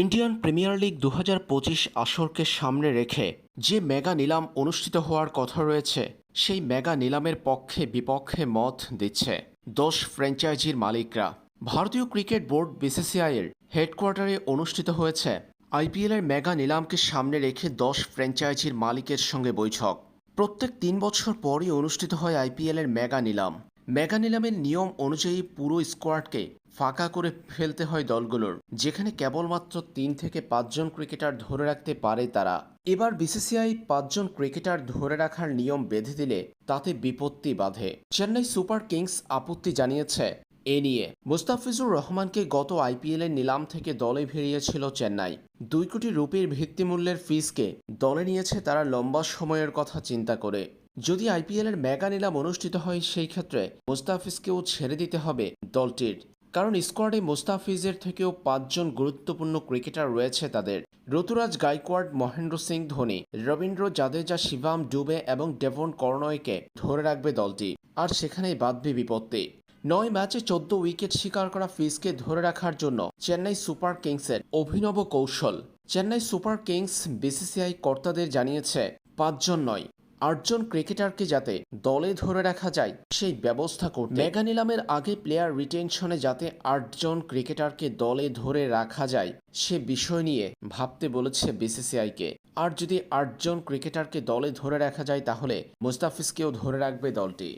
Indian premier league দু পঁচিশ আসরকে সামনে রেখে যে মেগা নিলাম অনুষ্ঠিত হওয়ার কথা রয়েছে, সেই মেগা নিলামের পক্ষে বিপক্ষে মত দিচ্ছে দশ ফ্র্যাঞ্চাইজির মালিকরা। ভারতীয় ক্রিকেট বোর্ড বিসিসিআইয়ের হেডকোয়ার্টারে অনুষ্ঠিত হয়েছে আইপিএলের মেগা নিলামকে সামনে রেখে দশ ফ্র্যাঞ্চাইজির মালিকের সঙ্গে বৈঠক। প্রত্যেক তিন বছর পরই অনুষ্ঠিত হয় আইপিএলের মেগা নিলাম। মেগা নিলামের নিয়ম অনুযায়ী পুরো স্কোয়াডকে ফাঁকা করে ফেলতে হয় দলগুলোর, যেখানে কেবলমাত্র তিন থেকে পাঁচজন ক্রিকেটার ধরে রাখতে পারে তারা। এবার বিসিসিআই পাঁচজন ক্রিকেটার ধরে রাখার নিয়ম বেঁধে দিলে তাতে বিপত্তি বাধে। চেন্নাই সুপার কিংস আপত্তি জানিয়েছে। এ নিয়ে মুস্তাফিজুর রহমানকে গত আইপিএলের নিলাম থেকে দলে ভিড়িয়েছিল চেন্নাই। দুই কোটি রুপির ভিত্তিমূল্যের ফিসকে দলে নিয়েছে তারা লম্বা সময়ের কথা চিন্তা করে। যদি আইপিএলের মেগা নিলাম অনুষ্ঠিত হয়, সেই ক্ষেত্রে মুস্তাফিজকেও ছেড়ে দিতে হবে দলটির কারণ স্কোয়াডে মুস্তাফিজের থেকেও পাঁচজন গুরুত্বপূর্ণ ক্রিকেটার রয়েছে তাদের। ঋতুরাজ গাইকোয়াড মহেন্দ্র সিং ধোনি, রবীন্দ্র জাদেজা, শিবাম ডুবে এবং ডেভন কর্নয়কে ধরে রাখবে দলটি। আর সেখানেই বাঁধবে বিপত্তি। নয় ম্যাচে চোদ্দ উইকেট শিকার করা ফিজকে ধরে রাখার জন্য চেন্নাই সুপার কিংসের অভিনব কৌশল। চেন্নাই সুপার কিংস বিসিসিআই কর্তাদের জানিয়েছে, পাঁচজন নয় আটজন ক্রিকেটারকে যাতে দলে ধরে রাখা যায়, সেই ব্যবস্থা করতে মেগা নিলামের আগে প্লেয়ার রিটেনশনে যাতে আটজন ক্রিকেটারকে দলে ধরে রাখা যায়, সে বিষয় নিয়ে ভাবতে বলেছে বিসিসিআইকে। আর যদি আটজন ক্রিকেটারকে দলে ধরে রাখা যায়, তাহলে মুস্তাফিজকেও ধরে রাখবে দলটি।